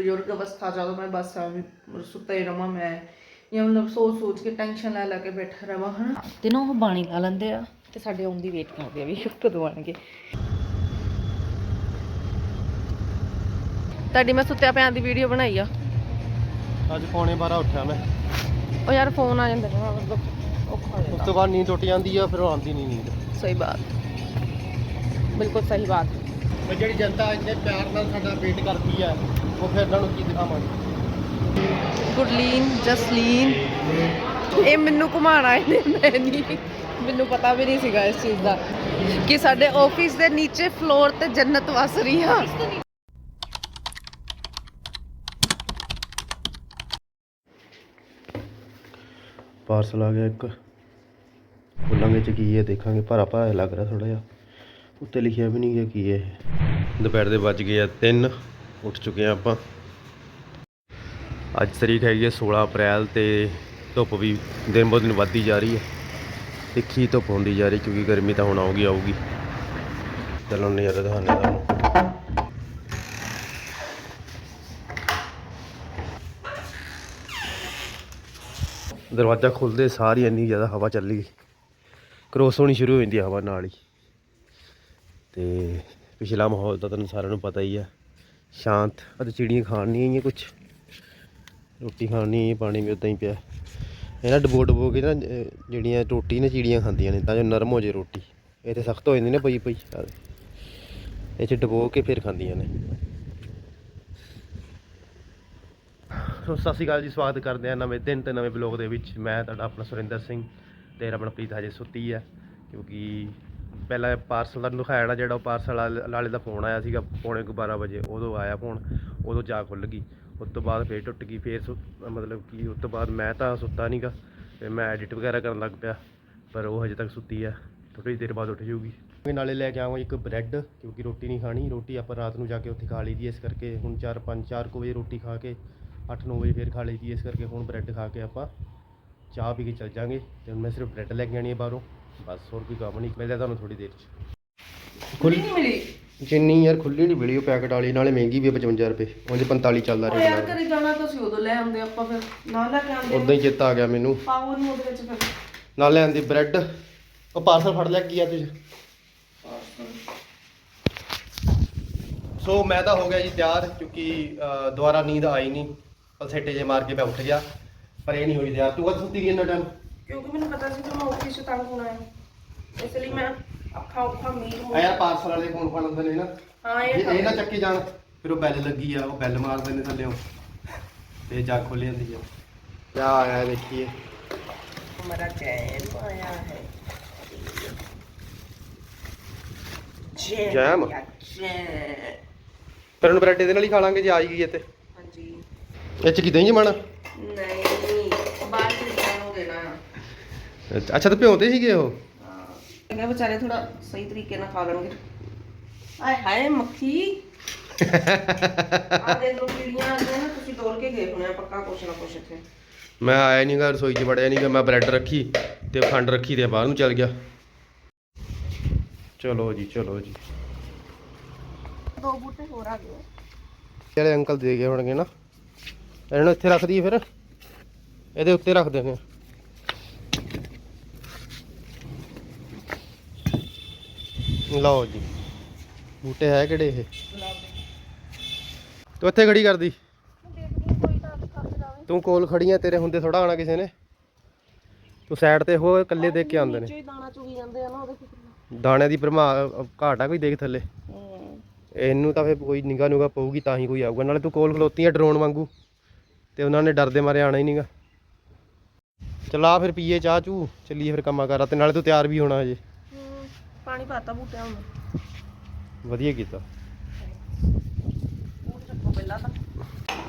ਬਜ਼ੁਰਗ ਅਵਸਥਾ ਜਦੋਂ ਮੈਂ ਬਸ ਸੁੱਤਾ ਹੀ ਰਵਾਂ ਮੈਂ ਜਾਂ ਮਤਲਬ ਸੋਚ ਸੋਚ ਕੇ ਟੈਨਸ਼ਨ ਲੈ ਲੈ ਕੇ ਬੈਠਾ ਰਵਾਂ ਹਨਾ। ਤੇ ਨਾ ਉਹ ਬਾਣੀ ਲਾ ਲੈਂਦੇ ਆ ਤੇ ਸਾਡੇ ਆਉਣ ਦੀ ਵੇਟ ਕਰਦੇ ਆ ਵੀ ਕਦੋਂ ਆਣਗੇ। ਤੁਹਾਡੀ ਮੈਂ ਸੁੱਤਿਆ ਪਿਆਂ ਦੀ ਵੀਡੀਓ ਬਣਾਈ ਆ। ਅੱਜ ਪੌਣੇ 12 ਉੱਠਿਆ ਮੈਂ। ਉਹ ਯਾਰ ਫੋਨ ਆ ਜਾਂਦੇ ਨੇ ਮਤਲਬ ਔਖਾ ਉਸ ਤੋਂ ਬਾਅਦ ਨੀਂਦ ਟੁੱਟ ਜਾਂਦੀ ਆ ਫਿਰ ਆਉਂਦੀ ਨਹੀਂ ਨੀਂਦ। ਸਹੀ ਬਾਤ। ਬਿਲਕੁਲ ਸਹੀ ਬਾਤ। ਜਿਹੜੀ ਜਨਤਾ ਇੰਨੇ ਪਿਆਰ ਨਾਲ ਸਾਡਾ ਵੇਟ ਕਰਦੀ ਆ। ਉਹ ਫਿਰ ਇਹਨਾਂ ਨੂੰ ਕੀ ਦਿਖਾਵਾਂਗੇ? ਗੁਰਲੀਨ ਜਸਲੀਨ। ਇਹ ਮੈਨੂੰ ਘੁਮਾਣ ਆਏ ਨੇ ਮੈਂ ਨਹੀਂ। ਮੈਨੂੰ ਪਤਾ ਵੀ ਨਹੀਂ ਸੀਗਾ ਇਸ ਚੀਜ਼ ਦਾ ਕਿ ਸਾਡੇ ਆਫਿਸ ਦੇ ਨੀਚੇ ਫਲੋਰ ਤੇ ਜੰਨਤ ਵਸ ਰਹੀ ਆ। ਪਾਰਸਲ ਆ ਗਿਆ ਇੱਕ। ਖੋਲਾਂਗੇ ਚ ਕੀ ਹੈ ਦੇਖਾਂਗੇ। ਭਰਾ ਭਰਾ ਲੱਗ ਰਿਹਾ ਥੋੜਾ ਜਿਹਾ। ਉੱਤੇ ਲਿਖਿਆ ਵੀ ਨਹੀਂ ਗਿਆ ਕੀ ਹੈ ਇਹ। ਦੁਪਹਿਰ ਦੇ ਵੱਜ ਗਏ ਆ 3 ਉੱਠ ਚੁੱਕੇ ਆ ਆਪਾਂ। ਅੱਜ ਤਰੀਕ ਹੈਗੀ ਹੈ 16 ਅਪ੍ਰੈਲ ਤੇ ਧੁੱਪ ਵੀ ਦਿਨ ਬ ਦਿਨ ਵੱਧਦੀ ਜਾ ਰਹੀ ਹੈ। ਤਿੱਖੀ ਧੁੱਪ ਹੁੰਦੀ ਜਾ ਰਹੀ ਕਿਉਂਕਿ ਗਰਮੀ ਤਾਂ ਹੁਣ ਆਊਗੀ ਆਊਗੀ। ਚਲੋ ਨਜ਼ਾਰਾ ਦਿਖਾਉਂਦੇ ਤੁਹਾਨੂੰ। ਦਰਵਾਜ਼ਾ ਖੁੱਲਦੇ ਸਾਰੀ ਇੰਨੀ ਜ਼ਿਆਦਾ ਹਵਾ ਚੱਲੀ। ਗਈ ਕ੍ਰੋਸ ਹੋਣੀ ਸ਼ੁਰੂ ਹੋ ਜਾਂਦੀ ਹਵਾ ਨਾਲ ਹੀ। ਤੇ ਪਿਛਲਾ ਮਾਹੌਲ ਤਾਂ ਤੁਹਾਨੂੰ ਸਾਰਿਆਂ ਨੂੰ ਪਤਾ ਹੀ ਆ। ਸ਼ਾਂਤ। ਅਤੇ ਚਿੜੀਆਂ ਖਾਣ ਨਹੀਂ ਆਈਆਂ ਕੁਝ ਰੋਟੀ ਖਾਣ ਨਹੀਂ ਆਈ ਪਾਣੀ ਵੀ ਉਦਾਂ ਹੀ ਪਿਆ। ਇਹ ਨਾ ਡਬੋ ਡਬੋ ਕੇ ਨਾ ਜਿਹੜੀਆਂ ਰੋਟੀ ਨਾ ਚਿੜੀਆਂ ਖਾਂਦੀਆਂ ਨੇ, ਤਾਂ ਜੋ ਨਰਮ ਹੋ ਜੇ ਰੋਟੀ। ਇਹ ਤੇ ਸਖਤ ਹੋ ਜਾਂਦੀ ਨੇ ਪਈ ਪਈ। ਇਹ ਚ ਡਬੋ ਕੇ ਫਿਰ ਖਾਂਦੀਆਂ ਨੇ। ਸੋ, ਸਤਿ ਸ਼੍ਰੀ ਅਕਾਲ ਜੀ, ਸਵਾਗਤ ਕਰਦੇ ਹਾਂ ਨਵੇਂ ਦਿਨ ਤੇ ਨਵੇਂ ਬਲੌਗ ਦੇ ਵਿੱਚ। ਮੈਂ ਤੁਹਾਡਾ ਆਪਣਾ ਸੁਰਿੰਦਰ ਸਿੰਘ ਤੇ ਰਮਨਪ੍ਰੀਤ ਹਜੇ ਸੁੱਤੀ ਹੈ ਕਿਉਂਕਿ ਪਹਿਲਾਂ ਪਾਰਸਲ ਦਾ ਦਿਖਾਇਆ ਨਾ ਜਿਹੜਾ ਉਹ ਪਾਰਸਲ ਵਾਲੇ ਦਾ ਫੋਨ ਆਇਆ ਸੀਗਾ ਪੌਣੇ ਕੁ 12 ਵਜੇ ਉਦੋਂ ਆਇਆ ਫੋਨ ਉਦੋਂ ਜਾ ਖੁੱਲ ਗਈ। ਉਸ ਤੋਂ ਬਾਅਦ ਫੇਰ ਟੁੱਟ ਗਈ ਫੇਰ ਸੁ- ਮਤਲਬ ਕਿ ਉਸ ਤੋਂ ਬਾਅਦ ਮੈਂ ਤਾਂ ਸੁੱਤਾ ਨਹੀਂਗਾ ਤੇ ਮੈਂ ਐਡਿਟ ਵਗੈਰਾ ਕਰਨ ਲੱਗ ਪਿਆ ਪਰ ਉਹ ਹਜੇ ਤੱਕ ਸੁੱਤੀ ਆ ਥੋੜੀ ਦੇਰ ਬਾਅਦ ਉੱਠ ਜਾਊਗੀ। ਨਾਲੇ ਲੈ ਕੇ ਆਵਾਂ ਇੱਕ ਬ੍ਰੈਡ ਕਿਉਂਕਿ ਰੋਟੀ ਨਹੀਂ ਖਾਣੀ ਰੋਟੀ ਆਪਾਂ ਰਾਤ ਨੂੰ ਜਾ ਕੇ ਉੱਥੇ ਖਾ ਲਈਦੀ ਹੈ, ਇਸ ਕਰਕੇ ਹੁਣ 4 5 4 ਕੁ ਵਜੇ ਰੋਟੀ ਖਾ ਕੇ 8-9 ਵਜੇ ਫੇਰ ਖਾ ਲਈਦੀ ਹੈ, ਇਸ ਕਰਕੇ ਹੁਣ ਬ੍ਰੈਡ ਖਾ ਕੇ ਆਪਾਂ ਚਾਹ ਪੀ ਕੇ ਚੱਲ ਜਾਾਂਗੇ ਤੇ ਹੁਣ ਮੈਂ ਸਿਰਫ ਬ੍ਰੈਡ ਲੈ ਕੇ ਆਣੀ ਹੈ ਬਾਹਰੋਂ। ਬਸ ਹੋਰ ਕੋਈ ਕੰਮ ਨਹੀਂ ਮਿਲਦਾ ਤੁਹਾਨੂੰ ਥੋੜੀ ਦੇਰ ਚ। ਖੁੱਲੀ ਨਹੀਂ ਮਿਲੀ? ਜਿੰਨੀ ਯਾਰ ਖੁੱਲੀ ਨਹੀਂ ਮਿਲੀ ਉਹ ਪੈਕਟ ਵਾਲੀ ਨਾਲੇ ਮਹਿੰਗੀ ਵੀ ਹੈ 55 ਰੁਪਏ ਉਂਝ 45 ਚੱਲਦਾ ਉਹ ਯਾਰ ਘਰੇ ਜਾਣਾ ਤਾਂ ਸੀ ਉਦੋਂ ਲੈ ਆਉਂਦੇ ਆਪਾਂ ਫਿਰ ਨਾ ਲੈ ਕੇ ਆਉਂਦੇ ਉਦਾਂ ਹੀ ਚੇਤਾ ਆ ਗਿਆ ਮੈਨੂੰ। ਪਾਵਰ ਨੂੰ ਉਹਦੇ ਵਿੱਚ ਫਿਰ। ਨਾਲ ਲੈ ਆਂਦੀ ਬ੍ਰੈਡ। ਉਹ ਪਾਰਸਲ ਫੜ ਲਿਆ ਕੀ ਆ ਤੁਸੀਂ? ਸੋ ਮੈਂ ਤਾਂ ਹੋ ਗਿਆ ਜੀ ਤਿਆਰ ਕਿਉਂਕਿ ਦੁਬਾਰਾ ਨੀਂਦ ਆਈ ਨਹੀਂ ਪਲਸੇਟੇ ਜੇ ਮਾਰ ਕੇ ਮੈਂ ਉੱਠ ਗਿਆ ਪਰ ਇਹ ਨਹੀਂ ਹੋਈ ਤਿਆਰ। ਤੂੰ ਕਦ ਸੁੱਤੀ ਗਈ ਇੰਨਾ ਟਾਈਮ ਕਿਉਂਕਿ ਮੈਨੂੰ ਪਤਾ ਸੀ ਕਿ ਮੈਂ ਔਖੀ ਚ ਤੰਗ ਹੋਣਾ ਹੈ ਇਸ ਲਈ ਮੈਂ ਅੱਖਾਂ ਉੱਖਾਂ ਮੀਟ ਆ ਯਾਰ ਪਾਰਸਲ ਵਾਲੇ ਫੋਨ ਫੜ ਲੈਂਦੇ ਨੇ ਨਾ। ਹਾਂ ਇਹ ਇਹ ਨਾ ਚੱਕੀ ਜਾਣ ਫਿਰ ਉਹ ਬੈਲ ਲੱਗੀ ਆ ਉਹ ਬੈਲ ਮਾਰਦੇ ਨੇ ਥੱਲੇੋਂ ਤੇ ਜਾ ਖੋਲ ਜਾਂਦੀ ਆ। ਆਇਆ ਦੇਖੀਏ। ਮੇਰਾ ਕੈਨ ਆਇਆ ਹੈ। ਜੈਮ? ਪਰ ਉਹਨੂੰ ਬ੍ਰੈਡ ਦੇ ਨਾਲ ਹੀ ਖਾ ਲਾਂਗੇ ਜੇ ਆ ਗਈ ਇੱਥੇ। ਹਾਂਜੀ। ਇਹ ਚ ਕੀ ਜਮਾਣਾ? ਨਹੀਂ ਅੱਛਾ- ਅੱਛਾ ਤੇ ਭਿਉਂਦੇ ਸੀਗੇ ਉਹ? ਇਹਨਾਂ ਵਿਚਾਰੇ ਥੋੜਾ ਸਹੀ ਤਰੀਕੇ ਨਾਲ ਖਾ ਲੈਣਗੇ। ਆਏ ਹਾਏ ਮੱਖੀ। ਮੈਂ ਆਇਆ ਨਹੀਂ ਗਾ ਰਸੋਈ 'ਚ ਵੜਿਆ ਨਹੀਂ ਮੈਂ ਬ੍ਰੈਡ ਰੱਖੀ ਤੇ ਖੰਡ ਰੱਖੀ ਤੇ ਬਾਹਰ ਨੂੰ ਚੱਲ ਗਿਆ। ਚਲੋ ਜੀ ਚਲੋ ਜੀ। ਦੋ ਬੂਟੇ ਹੋਰ ਆ ਗਏ। ਜਿਹੜੇ ਅੰਕਲ ਦੇ ਗਏ ਹੋਣਗੇ ਨਾ ਇਹਨੂੰ ਇੱਥੇ ਰੱਖ ਦਈਏ ਫਿਰ। ਇਹਦੇ ਉੱਤੇ ਰੱਖ ਦਿੰਦੇ ਲਓ ਜੀ। ਬੂਟੇ ਹੈ ਕਿਹੜੇ ਇਹ? ਤੂੰ ਇੱਥੇ ਖੜੀ ਕਰਦੀ। ਤੂੰ ਕੋਲ ਖੜੀ ਆ ਤੇਰੇ ਹੁੰਦੇ ਥੋੜਾ ਆਣਾ ਕਿਸੇ ਨੇ। ਤੂੰ ਸਾਈਡ ਤੇ ਹੋ ਇਕੱਲੇ ਦੇਖ ਕੇ ਆਉਂਦੇ ਨੇ। ਦਾਣਿਆਂ ਦੀ ਭਰਮਾ ਘਾਟ ਆ ਕੋਈ ਦੇਖ ਥੱਲੇ। ਇਹਨੂੰ ਤਾਂ ਫੇ ਕੋਈ ਨਿਗਾ ਨੂਗਾ ਪਊਗੀ ਤਾਂ ਹੀ ਕੋਈ ਆਊਗਾ। ਨਾਲੇ ਤੂੰ ਕੋਲ ਖਲੋਤੀ ਆ ਡਰੋਨ ਵਾਂਗੂ ਤੇ ਉਹਨਾਂ ਨੇ ਡਰਦੇ ਮਾਰੇ ਆਣਾ ਹੀ ਨਹੀਂਗਾ ਚਲਾ ਫਿਰ ਪੀਏ ਚਾਹ ਚੂ ਚੱਲੀਏ ਫਿਰ ਕੰਮਾਂ ਕਰਾਂ ਤੇ ਨਾਲੇ ਤੂੰ ਤਿਆਰ ਵੀ ਹੋਣਾ ਹਜੇ। ਪਾਣੀ ਪਾਤਾ ਬੂਟਿਆਂ ਨੂੰ। ਵਧੀਆ ਕੀਤਾ। ਬੂਟ ਚੱਕੋ ਪਹਿਲਾਂ ਤਾਂ।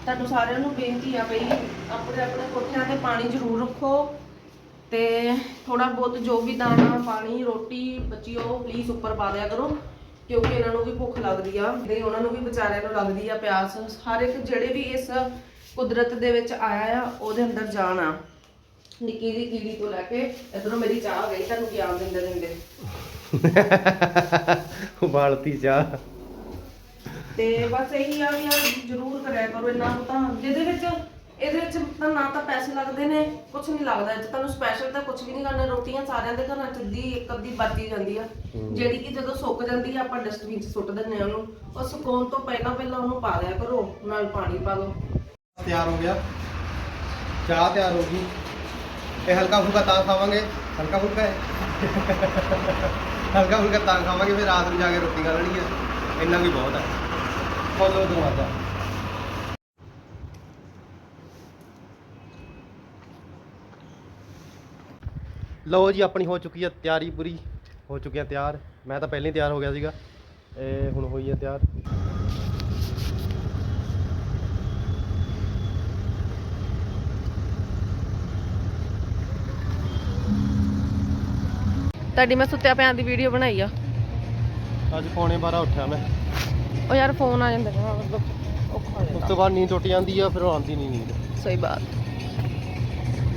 ਤੁਹਾਨੂੰ ਸਾਰਿਆਂ ਨੂੰ ਬੇਨਤੀ ਆ ਬਈ ਆਪਣੇ ਆਪਣੇ ਕੋਠਿਆਂ ਤੇ ਪਾਣੀ ਜ਼ਰੂਰ ਰੱਖੋ ਤੇ ਥੋੜਾ ਬਹੁਤ ਜੋ ਵੀ ਦਾਣਾ ਪਾਣੀ ਰੋਟੀ ਬਚੀ ਉਹ ਪਲੀਜ਼ ਉੱਪਰ ਪਾ ਦਿਆ ਕਰੋ ਕਿਉਂਕਿ ਇਹਨਾਂ ਨੂੰ ਵੀ ਭੁੱਖ ਲੱਗਦੀ ਆ ਤੇ ਉਹਨਾਂ ਨੂੰ ਵੀ ਵਿਚਾਰਿਆਂ ਨੂੰ ਲੱਗਦੀ ਆ ਪਿਆਸ। ਹਰ ਇੱਕ ਜਿਹੜੇ ਵੀ ਇਸ ਕੁਦਰਤ ਦੇ ਵਿੱਚ ਆਇਆ ਆ ਉਹਦੇ ਅੰਦਰ ਜਾਣ ਆ। ਨਿੱਕੀ ਜਿਹੀ ਕੀੜੀ ਤੋਂ ਲੈ ਕੇ ਇਧਰੋਂ ਮੇਰੀ ਚਾਹ ਗਈ ਤੁਹਾਨੂੰ ਗਿਆਨ ਦਿੰਦੇ ਦਿੰਦੇ। ਉਬਾਲਤੀ ਚਾਹ। ਤੇ ਬਸ ਇਹੀ ਆ ਵੀ ਆ ਜ਼ਰੂਰ ਕਰਿਆ ਕਰੋ ਇੰਨਾ ਕੁ ਤਾਂ। ਜਿਹਦੇ ਵਿੱਚ ਇਹਦੇ ਵਿੱਚ ਤਾਂ ਨਾ ਤਾਂ ਪੈਸੇ ਲੱਗਦੇ ਨੇ ਕੁਝ ਨਹੀਂ ਲੱਗਦਾ। ਇਹ 'ਚ ਤੁਹਾਨੂੰ ਸਪੈਸ਼ਲ ਤਾਂ ਕੁਝ ਵੀ ਨਹੀਂ ਕਰਨਾ ਰੋਟੀਆਂ ਸਾਰਿਆਂ ਦੇ ਘਰਾਂ ਚ ਅੱਧੀ ਇੱਕ ਅੱਧੀ ਬਚੀ ਜਾਂਦੀ ਆ। ਜਿਹੜੀ ਕਿ ਜਦੋਂ ਸੁੱਕ ਜਾਂਦੀ ਆ ਆਪਾਂ ਡਸਟਬਿਨ 'ਚ ਸੁੱਟ ਦਿੰਦੇ ਆ ਉਹਨੂੰ। ਉਹ ਸੁਕਾਉਣ ਤੋਂ ਪਹਿਲਾਂ ਪਹਿਲਾਂ ਉਹਨੂੰ ਪਾ ਦਿਆ ਕਰੋ ਨਾਲ ਪਾਣੀ ਪਾ ਦਿਓ। ਤਿਆਰ ਹੋ ਗਿਆ। ਚਾਹ ਤਿਆਰ ਹੋ ਗਈ। ਇਹ ਹਲਕਾ ਫੁਲਕਾ ਤਾਂ ਖਾਵਾਂਗੇ। ਹਲਕਾ ਫੁਲਕਾ ਹੈ? ਹਲਕਾ ਫੁਲਕਾ ਤਾਂ ਖਾਵਾਂਗੇ, ਫਿਰ ਰਾਤ ਨੂੰ ਜਾ ਕੇ ਰੋਟੀ ਖਾ ਲੈਣੀ ਹੈ ਇੰਨਾ ਵੀ ਬਹੁਤ ਹੈ ਫੋਲੋ ਦਰਵਾਜ਼ਾ ਲਓ ਜੀ, ਆਪਣੀ ਹੋ ਚੁੱਕੀ ਹੈ ਤਿਆਰੀ ਪੂਰੀ। ਹੋ ਚੁੱਕਿਆ ਤਿਆਰ। ਮੈਂ ਤਾਂ ਪਹਿਲਾਂ ਹੀ ਤਿਆਰ ਹੋ ਗਿਆ ਸੀਗਾ। ਇਹ ਹੁਣ ਹੋਈ ਹੈ ਤਿਆਰ। ਤੁਹਾਡੀ ਮੈਂ ਸੁੱਤਿਆ ਪਿਆਂ ਦੀ ਵੀਡੀਓ ਬਣਾਈ ਆ। ਅੱਜ ਪੌਣੇ 12 ਉੱਠਿਆ ਮੈਂ। ਉਹ ਯਾਰ ਫੋਨ ਆ ਜਾਂਦਾ। ਜਮਾ ਮਤਲਬ ਔਖਾ ਉਸ ਤੋਂ ਬਾਅਦ ਨੀਂਦ ਟੁੱਟ ਜਾਂਦੀ ਆ ਫਿਰ ਆਉਂਦੀ ਨਹੀਂ ਨੀਂਦ। ਸਹੀ ਬਾਤ।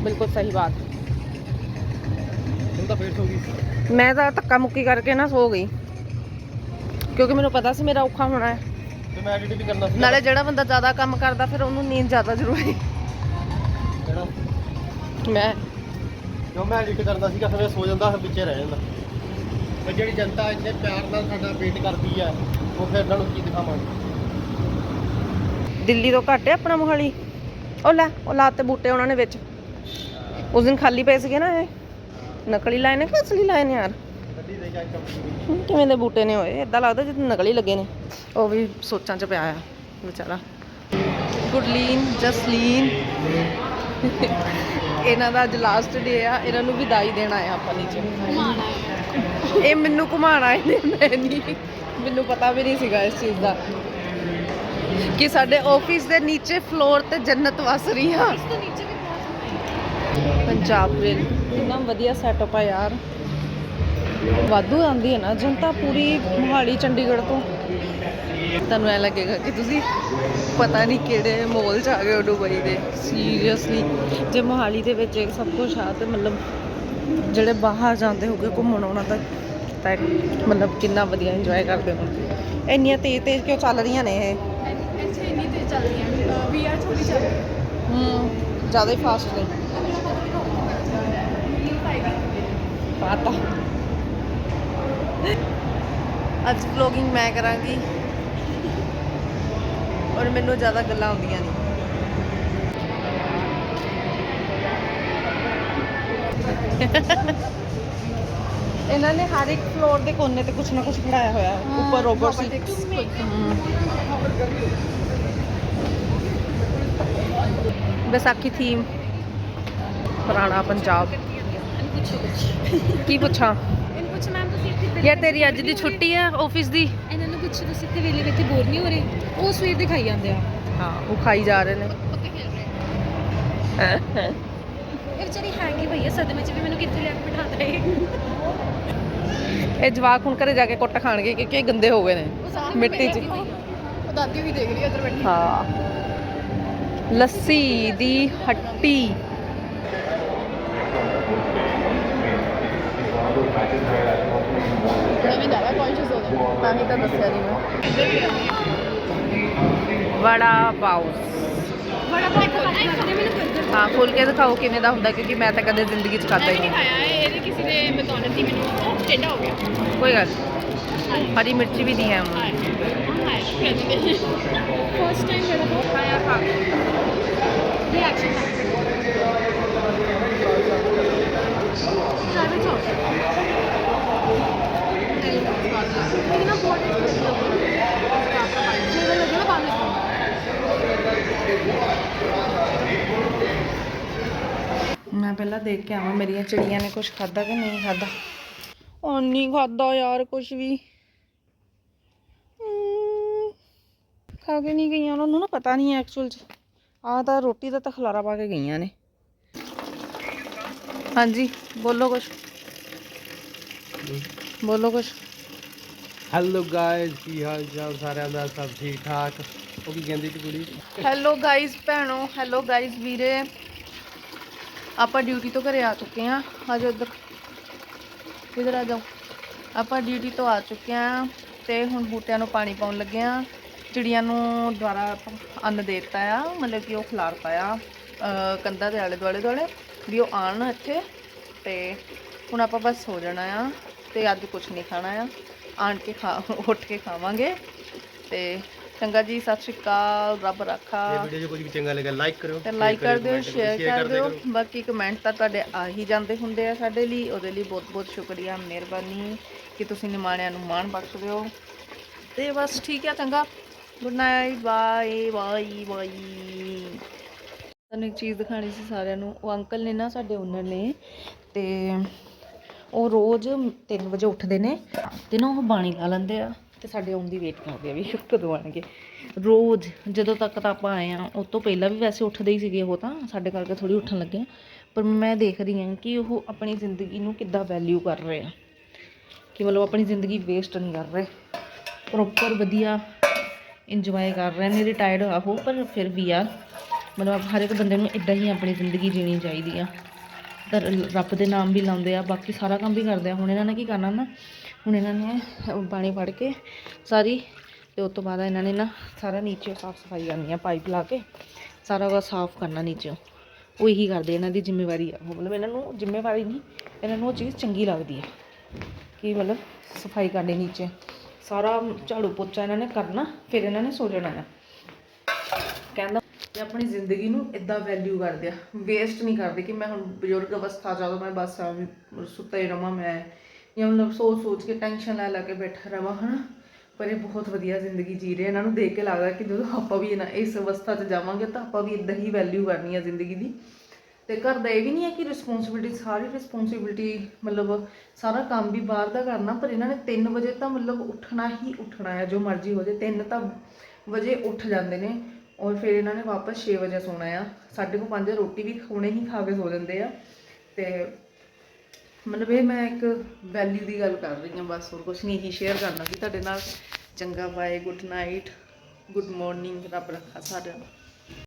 ਬਿਲਕੁਲ ਸਹੀ ਬਾਤ। ਹੁਣ ਤਾਂ ਫੇਰ ਸੋ ਗਈ। ਮੈਂ ਤਾਂ ਧੱਕਾ ਮੁੱਕੀ ਕਰਕੇ ਨਾ ਸੋ ਗਈ। ਕਿਉਂਕਿ ਮੈਨੂੰ ਪਤਾ ਸੀ ਮੇਰਾ ਔਖਾ ਹੋਣਾ ਹੈ। ਤੇ ਮੈਂ ਐਡਿਟ ਵੀ ਕਰਨਾ ਸੀ। ਨਾਲੇ ਜਿਹੜਾ ਬੰਦਾ ਜ਼ਿਆਦਾ ਕੰਮ ਕਰਦਾ ਫਿਰ ਉਹਨੂੰ ਨੀਂਦ ਜ਼ਿਆਦਾ ਜ਼ਰੂਰੀ। ਮੈਂ ਜੋ ਮੈਂ ਐਡਿਟ ਕਰਦਾ ਸੀਗਾ ਫਿਰ ਸੋ ਜਾਂਦਾ ਫਿਰ ਵਿੱਚੇ ਰਹਿ ਜਾਂਦਾ। ਤੇ ਜਿਹੜੀ ਜਨਤਾ ਇੱਥੇ ਪਿਆਰ ਨਾਲ ਸਾਡਾ ਵੇਟ ਕਰਦੀ ਆ ਉਹ ਫਿਰ ਇਹਨਾਂ ਨੂੰ ਕੀ ਦਿਖਾਵਾਂਗੇ? ਦਿੱਲੀ ਤੋਂ ਘੱਟ ਹੈ ਆਪਣਾ ਮੋਹਾਲੀ? ਉਹ ਲੈ ਉਹ ਲਾਤੇ ਬੂਟੇ ਉਹਨਾਂ ਨੇ ਵਿੱਚ। ਉਸ ਦਿਨ ਖਾਲੀ ਪਏ ਸੀਗੇ ਨਾ ਇਹ। ਨਕਲੀ ਲਾਏ ਨੇ ਕਿ ਅਸਲੀ ਲਾਏ ਨੇ ਯਾਰ? ਕਿਵੇਂ ਦੇ ਬੂਟੇ ਨੇ ਹੋਏ ਇਦਾਂ ਲੱਗਦਾ ਜਿੱਦਾਂ ਨਕਲੀ ਲੱਗੇ ਨੇ। ਉਹ ਵੀ ਸੋਚਾਂ 'ਚ ਪਿਆ ਆ ਵਿਚਾਰਾ। ਗੁਰਲੀਨ ਜਸਲੀਨ। ਇਹਨਾਂ ਦਾ ਅੱਜ ਲਾਸਟ ਡੇ ਆ ਇਹਨਾਂ ਨੂੰ ਵਿਦਾਈ ਦੇਣਾ ਆ ਆਪਾਂ ਨੀਚੇ। ਇਹ ਮੈਨੂੰ ਘੁਮਾਣ ਆਏ ਨੇ ਮੈਂ ਨਹੀਂ। ਮੈਨੂੰ ਪਤਾ ਵੀ ਨਹੀਂ ਸੀਗਾ ਇਸ ਚੀਜ਼ ਦਾ। ਕਿ ਸਾਡੇ ਆਫਿਸ ਦੇ ਨੀਚੇ ਫਲੋਰ ਤੇ ਜੰਨਤ ਵਸ ਰਹੀ ਆ। ਪੰਜਾਬ ਵਿੱਚ ਕਿੰਨਾ ਵਧੀਆ ਸੈਟਅਪ ਆ ਯਾਰ। ਵਾਧੂ ਆਉਂਦੀ ਹੈ ਨਾ ਜਨਤਾ ਪੂਰੀ ਮੋਹਾਲੀ ਚੰਡੀਗੜ੍ਹ ਤੋਂ। ਤੁਹਾਨੂੰ ਐ ਲੱਗੇਗਾ ਕਿ ਤੁਸੀਂ ਪਤਾ ਨਹੀਂ ਕਿਹੜੇ ਮੋਲ 'ਚ ਆ ਗਏ ਹੋ ਦੁਬਈ ਦੇ। ਸੀਰੀਅਸਲੀ ਜੇ ਮੋਹਾਲੀ ਦੇ ਵਿੱਚ ਸਭ ਕੁਝ ਆ ਤੇ ਮਤਲਬ ਜਿਹੜੇ ਬਾਹਰ ਜਾਂਦੇ ਹੋਗੇ ਘੁੰਮਣ ਉਹਨਾਂ ਦਾ ਤਾਂ ਮਤਲਬ ਕਿੰਨਾ ਵਧੀਆ ਇੰਜੋਏ ਕਰਦੇ ਹੋਣਗੇ। ਇੰਨੀਆਂ ਤੇਜ਼ ਤੇਜ਼ ਕਿਉਂ ਚੱਲ ਰਹੀਆਂ ਨੇ ਇਹ? ਇੱਥੇ ਇੰਨੀ ਤੇ ਚੱਲ ਰਹੀਆਂ ਵੀ ਆਰ ਥੋੜੀ ਚੱਲ ਹੈ। ਹੂੰ ਜ਼ਿਆਦਾ ਹੀ ਫਾਸਟ ਨੇ। ਪਾਤਾ। ਅੱਜ ਵਲੋਗਿੰਗ ਮੈਂ ਕਰਾਂਗੀ। ਔਰ ਮੈਨੂੰ ਜ਼ਿਆਦਾ ਗੱਲਾਂ ਆਉਂਦੀਆਂ ਨਹੀਂ। ਇਹਨਾਂ ਨੇ ਹਰ ਇੱਕ ਫਲੋਰ ਦੇ ਕੋਨੇ ਤੇ ਕੁਝ ਨਾ ਕੁਝ ਬਣਾਇਆ ਹੋਇਆ ਹੈ। ਉੱਪਰ ਰੋਬੋਟ ਸੀ ਵਿਸਾਖੀ ਥੀਮ ਪੁਰਾਣਾ ਪੰਜਾਬ। ਕੀ ਪੁੱਛਾਂ? ਇਹਨੂੰ ਪੁੱਛ ਮੈਮ ਤੁਸੀਂ ਇੱਥੇ ਯਾਰ ਤੇਰੀ ਅੱਜ ਦੀ ਛੁੱਟੀ ਹੈ ਆਫਿਸ ਦੀ? ਪੁੱਛੋ ਤੁਸੀਂ ਇੱਥੇ ਵੇਲੇ ਵਿੱਚ ਬੋਰ ਨਹੀਂ ਹੋ ਰਹੇ ਉਹ ਸਵੇਰ ਦੇ ਖਾਈ ਜਾਂਦੇ ਆ। ਹਾਂ ਉਹ ਖਾਈ ਜਾ ਰਹੇ ਨੇ। ਪੱਕੇ ਖੇਲ ਰਹੇ ਇਹ ਵਿਚਾਰੀ ਹੈਂਗੀ ਭਈਆ ਸਦਮੇ ਚ ਵੀ ਮੈਨੂੰ ਕਿੱਥੇ ਲਿਆ ਕੇ ਬਿਠਾਤਾ ਹੈ ਇਹ ਜਵਾਕ ਹੁਣ ਘਰੇ ਜਾ ਕੇ ਕੁੱਟ ਖਾਣਗੇ ਕਿਉਂਕਿ ਇਹ ਗੰਦੇ ਹੋ ਗਏ ਨੇ ਮਿੱਟੀ 'ਚ। ਉਹ ਦਾਦੀ ਵੀ ਦੇਖ ਰਹੀ ਹੈ ਉਧਰ ਬੈਠੀ। ਹਾਂ। ਲੱਸੀ ਦੀ ਹੱਟੀ। ਮੈਂ ਵੀ ਜ਼ਿਆਦਾ ਕੌਨਸ਼ੀਅਸ ਹੋ ਗਈ ਤਾਂ ਹੀ ਤਾਂ ਦੱਸਿਆ ਨਹੀਂ ਮੈਂ ਵੜਾ ਪਾਉ ਬੜਾ ਬੜਾ ਹਾਂ, ਖੋਲ ਕੇ ਦਿਖਾਓ ਕਿਵੇਂ ਦਾ ਹੁੰਦਾ, ਕਿਉਂਕਿ ਮੈਂ ਤਾਂ ਕਦੇ ਜ਼ਿੰਦਗੀ 'ਚ ਖਾਧਾ ਹੀ ਨਹੀਂ। ਖਾਇਆ ਹੈ ਕਿਸੇ ਨੇ ਬਤਾਉਣਾ ਸੀ ਮੈਨੂੰ ਟੇਡਾ ਹੋ ਗਿਆ ਕੋਈ ਗੱਲ ਨੀ। ਹਰੀ ਮਿਰਚ ਵੀ ਨਹੀਂ ਹੈ ਹੁਣ। ਫਸਟ ਟਾਈਮ ਜਿਹੜਾ ਬਹੁਤ ਖਾਇਆ ਖਾ ਰਿਐਕਸ਼ਨ ਸਾਰੇ ਚੌਕ ਕਿੰਨਾ ਬਹੁਤ ਜਿਹੜਾ ਲੱਗੇ ਨਾ ਪਾਣੀ ਮੈਂ ਪਹਿਲਾਂ ਦੇਖ ਕੇ ਆਵਾਂ ਮੇਰੀਆਂ ਚਿੜੀਆਂ ਨੇ ਕੁਝ ਖਾਦਾ ਕਿ ਨਹੀਂ ਖਾਦਾ ਉਹ ਨਹੀਂ ਖਾਦਾ ਯਾਰ ਕੁਝ ਵੀ। ਖਾ ਕੇ ਨਹੀਂ ਗਈਆਂ, ਉਹਨਾਂ ਨੂੰ ਨਾ ਪਤਾ ਨਹੀਂ ਐਕਚੁਅਲ ਚ। ਆਹ ਤਾਂ ਰੋਟੀ ਦਾ ਤਾਂ ਖਲਾਰਾ ਪਾ ਕੇ ਗਈਆਂ ਨੇ। ਹਾਂਜੀ ਬੋਲੋ ਕੁਝ ਬੋਲੋ ਕੁਝ ਹੈਲੋ ਗਾਇਸ ਕੀ ਹਾਲ ਚਾਲ ਸਾਰਿਆਂ ਦਾ? ਸਭ ਠੀਕ ਠਾਕ? ਉਹ ਕੀ ਕਹਿੰਦੀ ਸੀ ਕੁੜੀ? ਹੈਲੋ ਗਾਇਸ ਭੈਣੋ ਹੈਲੋ ਗਾਇਸ ਵੀਰੇ। ਆਪਾਂ ਡਿਊਟੀ ਤੋਂ ਘਰੇ ਆ ਚੁੱਕੇ ਹਾਂ। ਆਜੋ ਇੱਧਰ ਇੱਧਰ ਆ ਜਾਓ? ਆਪਾਂ ਡਿਊਟੀ ਤੋਂ ਆ ਚੁੱਕੇ ਹਾਂ ਤੇ ਹੁਣ ਬੂਟਿਆਂ ਨੂੰ ਪਾਣੀ ਪਾਉਣ ਲੱਗੇ ਹਾਂ। ਚਿੜੀਆਂ ਨੂੰ ਦੁਆਰਾ ਅੰਨ ਦੇ ਦਿੱਤਾ ਆ ਮਤਲਬ ਕਿ ਉਹ ਖਿਲਾਰਤਾ ਆ ਕੰਧਾਂ ਦੇ ਆਲੇ ਦੁਆਲੇ ਦੁਆਲੇ ਵੀ ਉਹ ਆਣ ਇੱਥੇ ਤੇ ਹੁਣ ਆਪਾਂ ਬਸ ਸੋ ਜਾਣਾ ਆ ਤੇ ਅੱਜ ਕੁਝ ਨਹੀਂ ਖਾਣਾ ਆ। ਆਣ ਕੇ ਖਾ ਉੱਠ ਕੇ ਖਾਵਾਂਗੇ ਤੇ ਚੰਗਾ ਜੀ ਸਤਿ ਸ਼੍ਰੀ ਅਕਾਲ ਰੱਬ ਰੱਖਾ। ਇਹ ਵੀਡੀਓ ਜੇ ਕੁਝ ਵੀ ਚੰਗਾ ਲੱਗਾ ਲਾਈਕ ਕਰਿਓ ਤੇ ਲਾਈਕ ਕਰ ਦਿਓ ਸ਼ੇਅਰ ਕਰ ਦਿਓ। ਬਾਕੀ ਕਮੈਂਟ ਤਾਂ ਤੁਹਾਡੇ ਆ ਹੀ ਜਾਂਦੇ ਹੁੰਦੇ ਆ ਸਾਡੇ ਲਈ। ਉਹਦੇ ਲਈ ਬਹੁਤ ਬਹੁਤ ਸ਼ੁਕਰੀਆ ਮਿਹਰਬਾਨੀ ਕਿ ਤੁਸੀਂ ਨਿਮਾਣਿਆਂ ਨੂੰ ਮਾਣ ਬਖਸ਼ਦੇ ਹੋ। ਤੇ ਬਸ ਠੀਕ ਆ ਚੰਗਾ। Good night bye bye bye ਤੁਹਾਨੂੰ ਇੱਕ ਚੀਜ਼ ਦਿਖਾਣੀ ਸੀ ਸਾਰਿਆਂ ਨੂੰ। ਉਹ ਅੰਕਲ ਨੇ ਨਾ ਸਾਡੇ ਓਨਰ ਨੇ ਤੇ ਉਹ ਰੋਜ਼ 3 ਵਜੇ ਉੱਠਦੇ ਨੇ ਤੇ ਨਾ ਉਹ ਬਾਣੀ ਲਾ ਲੈਂਦੇ ਆ ਤੇ ਸਾਡੇ ਆਉਣ ਦੀ ਵੇਟ ਕਰਦੇ ਆ ਵੀ ਉਹ ਕਦੋਂ ਆਣਗੇ ਰੋਜ਼ ਜਦੋਂ ਤੱਕ ਤਾਂ ਆਪਾਂ ਆਏ ਆ ਉਸ ਤੋਂ ਪਹਿਲਾਂ ਵੀ ਵੈਸੇ ਉੱਠਦੇ ਹੀ ਸੀਗੇ ਉਹ ਤਾਂ, ਸਾਡੇ ਕਰਕੇ ਥੋੜੀ ਉੱਠਣ ਲੱਗੇ ਪਰ ਮੈਂ ਦੇਖ ਰਹੀ ਹਾਂ ਕਿ ਉਹ ਆਪਣੀ ਜ਼ਿੰਦਗੀ ਨੂੰ ਕਿੱਦਾਂ ਵੈਲਿਊ ਕਰ ਰਹੇ ਆ। ਕਿ ਮਤਲਬ ਆਪਣੀ ਜ਼ਿੰਦਗੀ ਵੇਸਟ ਨਹੀਂ ਕਰ ਰਹੇ। ਪ੍ਰੋਪਰ ਵਧੀਆ ਇੰਜੋਏ ਕਰ ਰਹੇ ਨੇ ਰਿਟਾਇਰਡ ਆ ਉਹ, ਪਰ ਫਿਰ ਵੀ ਯਾਰ ਮਤਲਬ ਹਰ ਇੱਕ ਬੰਦੇ ਨੂੰ ਇਦਾਂ ਹੀ ਆਪਣੀ ਜ਼ਿੰਦਗੀ ਜੀਣੀ ਚਾਹੀਦੀ ਆ। ਤਾਂ ਰੱਬ ਦੇ ਨਾਮ ਵੀ ਲਾਉਂਦੇ ਆ, ਬਾਕੀ ਸਾਰਾ ਕੰਮ ਵੀ ਕਰਦੇ ਆ। ਹੁਣ ਇਹਨਾਂ ਨੇ ਕੀ ਕਰਨਾ ਨਾ, ਹੁਣ ਇਹਨਾਂ ਨੇ ਪਾਣੀ ਫੜ ਕੇ ਸਾਰੀ ਤੇ ਉਸ ਤੋਂ ਬਾਅਦ ਇਹਨਾਂ ਨੇ ਨਾ ਸਾਰਾ ਨੀਚੇ ਸਾਫ਼ ਸਫ਼ਾਈ ਕਰਨੀ ਆ, ਪਾਈਪ ਲਾ ਕੇ ਸਾਰਾ ਕੁਝ ਸਾਫ਼ ਕਰਨਾ ਨੀਚੇ। ਉਹ ਇਹੀ ਕਰਦੇ ਇਹਨਾਂ ਦੀ ਜ਼ਿੰਮੇਵਾਰੀ ਆ। ਉਹ ਮਤਲਬ ਇਹਨਾਂ ਨੂੰ ਜ਼ਿੰਮੇਵਾਰੀ ਨਹੀਂ, ਇਹਨਾਂ ਨੂੰ ਉਹ ਚੀਜ਼ ਚੰਗੀ ਲੱਗਦੀ ਹੈ ਕਿ ਮਤਲਬ ਸਫ਼ਾਈ ਕਰਨੀ ਨੀਚੇ। ਸਾਰਾ ਝਾੜੂ ਪੋਚਾ ਇਹਨਾਂ ਨੇ ਕਰਨਾ, ਫਿਰ ਇਹਨਾਂ ਨੇ ਸੋ ਜਾਣਾ ਆ। ਕਹਿੰਦਾ ਕਿ ਆਪਣੀ ਜ਼ਿੰਦਗੀ ਨੂੰ ਇਦਾਂ ਵੈਲਿਊ ਕਰਦੇ ਆ। ਵੇਸਟ ਨਹੀਂ ਕਰਦੇ ਕਿ ਮੈਂ ਹੁਣ ਬਜ਼ੁਰਗ ਅਵਸਥਾ ਜਦੋਂ ਮੈਂ ਬਸ ਆ ਵੀ ਸੁੱਤਾ ਹੀ ਰਵਾਂ ਮੈਂ। ਜਾਂ ਮਤਲਬ ਸੋਚ ਸੋਚ ਕੇ ਟੈਨਸ਼ਨ ਲੈ ਲੈ ਕੇ ਬੈਠਾ ਰਵਾਂ, ਹਨਾ? ਪਰ ਇਹ ਬਹੁਤ ਵਧੀਆ ਜ਼ਿੰਦਗੀ ਜੀ ਰਹੇ ਇਹਨਾਂ ਨੂੰ ਦੇਖ ਕੇ ਲੱਗਦਾ ਕਿ ਜਦੋਂ ਆਪਾਂ ਵੀ ਇਹਨਾਂ ਇਸ ਅਵਸਥਾ 'ਚ ਜਾਵਾਂਗੇ ਤਾਂ ਆਪਾਂ ਵੀ ਇਦਾਂ ਹੀ ਵੈਲਿਊ ਕਰਨੀ ਆ ਜ਼ਿੰਦਗੀ ਦੀ। ਤੇ ਘਰ ਦਾ ਇਹ ਵੀ ਨਹੀਂ ਹੈ ਕਿ ਰਿਸਪੌਂਸਿਬਿਲਟੀ ਸਾਰੀ ਰਿਸਪੌਂਸਿਬਿਲਟੀ ਮਤਲਬ ਸਾਰਾ ਕੰਮ ਵੀ ਬਾਹਰ ਦਾ ਕਰਨਾ, ਪਰ ਇਹਨਾਂ ਨੇ 3 ਵਜੇ ਤਾਂ ਮਤਲਬ ਉੱਠਣਾ ਹੀ ਉੱਠਣਾ ਹੈ ਜੋ ਮਰਜ਼ੀ ਹੋ ਜਾਏ 3 ਤਾਂ ਵਜੇ ਉੱਠ ਜਾਂਦੇ ਨੇ। ਔਰ ਫਿਰ ਇਹਨਾਂ ਨੇ ਵਾਪਸ 6 ਵਜੇ ਸੋਣਾ ਆ। ਸਾਢੇ ਕੋਲ 5 ਰੋਟੀ ਵੀ ਹੁਣੇ ਹੀ ਖਾ ਕੇ ਸੋ ਜਾਂਦੇ ਆ। ਤੇ ਮਤਲਬ ਇਹ ਮੈਂ ਇੱਕ ਵੈਲਿਊ ਦੀ ਗੱਲ ਕਰ ਰਹੀ ਹਾਂ ਬਸ, ਹੋਰ ਕੁਝ ਨਹੀਂ ਹੀ ਸ਼ੇਅਰ ਕਰਨਾ ਸੀ ਤੁਹਾਡੇ ਨਾਲ ਚੰਗਾ bye good night good morning ਰੱਬ ਰੱਖਾ ਸਾਰਿਆਂ ਨੂੰ।